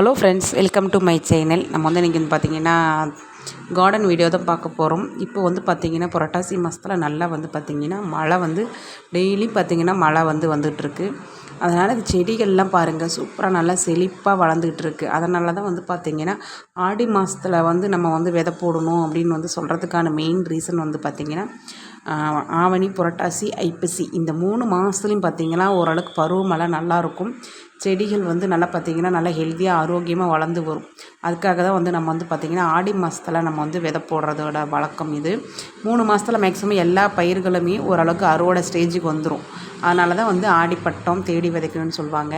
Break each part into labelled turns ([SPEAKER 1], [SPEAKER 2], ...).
[SPEAKER 1] Hello friends welcome to my channel நம்ம வந்து இன்றைக்கி வந்து பார்த்திங்கன்னா கார்டன் வீடியோ தான் பார்க்க போகிறோம் இப்போ வந்து பார்த்திங்கன்னா புரட்டாசி மாதத்தில் நல்லா வந்து பார்த்திங்கன்னா மழை வந்து டெய்லி பார்த்திங்கன்னா மழை வந்து வந்துகிட்ருக்கு அதனால் இந்த செடிகள்லாம் பாருங்கள் சூப்பராக நல்லா செழிப்பாக வளர்ந்துக்கிட்டு இருக்குது அதனால தான் வந்து பார்த்திங்கன்னா ஆடி மாதத்தில் வந்து நம்ம வந்து விதை போடணும் அப்படின்னு வந்து சொல்கிறதுக்கான மெயின் ரீசன் வந்து பார்த்திங்கன்னா ஆவணி புரட்டாசி ஐப்பசி. இந்த மூணு மாதத்துலையும் பார்த்திங்கன்னா ஓரளவுக்கு பருவமழை நல்லாயிருக்கும் செடிகள் வந்து நல்லா பார்த்திங்கன்னா நல்லா ஹெல்த்தியாக ஆரோக்கியமாக வளர்ந்து வரும். அதுக்காக தான் வந்து நம்ம வந்து பார்த்திங்கன்னா ஆடி மாதத்தில் நம்ம வந்து விதை போடுறதோட வழக்கம் இது. மூணு மாதத்தில் மேக்ஸிமம் எல்லா பயிர்களுமே ஓரளவுக்கு அறுவடை ஸ்டேஜுக்கு வந்துடும் அதனால தான் வந்து ஆடிப்பட்டம் தேடி விதைக்கணும்னு சொல்லுவாங்க.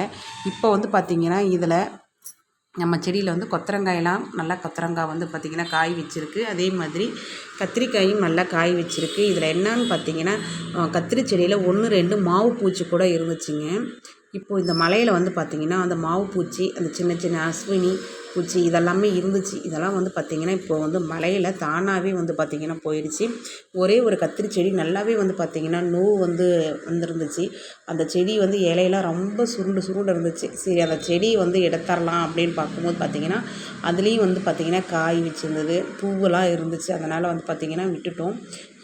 [SPEAKER 1] இப்போ வந்து பார்த்திங்கன்னா இதில் நம்ம செடியில் வந்து கொத்தரங்காயெல்லாம் நல்லா கொத்தரங்காய் வந்து பார்த்திங்கன்னா காய் வச்சுருக்கு. அதே மாதிரி கத்திரிக்காயும் நல்லா காய் வச்சுருக்கு. இதில் என்னன்னு பார்த்தீங்கன்னா கத்திரி செடியில் ஒன்று ரெண்டு மாவு பூச்சி கூட இருந்துச்சுங்க. இப்போது இந்த மலையில் வந்து பார்த்திங்கன்னா அந்த மாவு பூச்சி அந்த சின்ன சின்ன அஸ்வினி பூச்சி இதெல்லாமே இருந்துச்சு. இதெல்லாம் வந்து பார்த்திங்கன்னா இப்போ வந்து மலையில் தானாகவே வந்து பார்த்திங்கன்னா போயிடுச்சு. ஒரே ஒரு கத்திரி செடி நல்லாவே வந்து பார்த்திங்கன்னா நோவு வந்து வந்துருந்துச்சு. அந்த செடி வந்து இலையெல்லாம் ரொம்ப சுருண்டு சுருண்டு இருந்துச்சு. சரி அந்த செடியை வந்து எடுத்துடலாம் அப்படின்னு பார்க்கும்போது பார்த்திங்கன்னா அதுலேயும் வந்து பார்த்திங்கன்னா காய் வச்சுருந்தது பூவெல்லாம் இருந்துச்சு. அதனால் வந்து பார்த்திங்கன்னா விட்டுட்டோம்.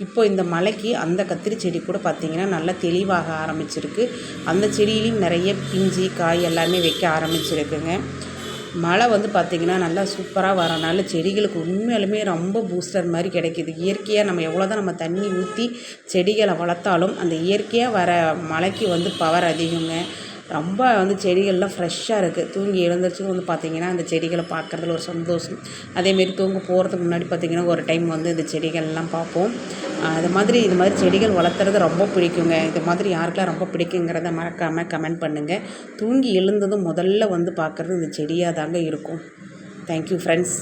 [SPEAKER 1] இப்போ இந்த மலைக்கு அந்த கத்திரி செடி கூட பார்த்திங்கன்னா நல்லா தெளிவாக ஆரம்பிச்சிருக்கு. அந்த செடியிலையும் நிறைய பிஞ்சு காய் எல்லாமே வைக்க ஆரம்பிச்சிருக்குங்க. மழை வந்து பார்த்திங்கன்னா நல்லா சூப்பராக வரனால செடிகளுக்கு உண்மையாலுமே ரொம்ப பூஸ்டர் மாதிரி கிடைக்கிது. இயற்கையாக நம்ம எவ்வளோ தான் நம்ம தண்ணி ஊற்றி செடிகளை வளர்த்தாலும் அந்த இயற்கையாக வர மழைக்கு வந்து பவர் அதிகங்க. ரொம்ப வந்து செடிகள்லாம் ஃப்ரெஷ்ஷாக இருக்குது தூங்கி எழுந்திரிச்சதும் வந்து பார்த்திங்கன்னா அந்த செடிகளை பார்க்குறதுல ஒரு சந்தோஷம். அதேமாரி தூங்க போகிறதுக்கு முன்னாடி பார்த்திங்கன்னா ஒரு டைம் வந்து இந்த செடிகள்லாம் பார்ப்போம். அது மாதிரி இது மாதிரி செடிகள் வளர்த்துறது ரொம்ப பிடிக்குங்க. இது மாதிரி யாருக்கெல்லாம் ரொம்ப பிடிக்குங்கிறத மறக்காமல் கமெண்ட் பண்ணுங்கள் தூங்கி எழுந்ததும் முதல்ல வந்து பார்க்குறது இந்த செடியாக தாங்க இருக்கும் தேங்க்யூ ஃப்ரெண்ட்ஸ்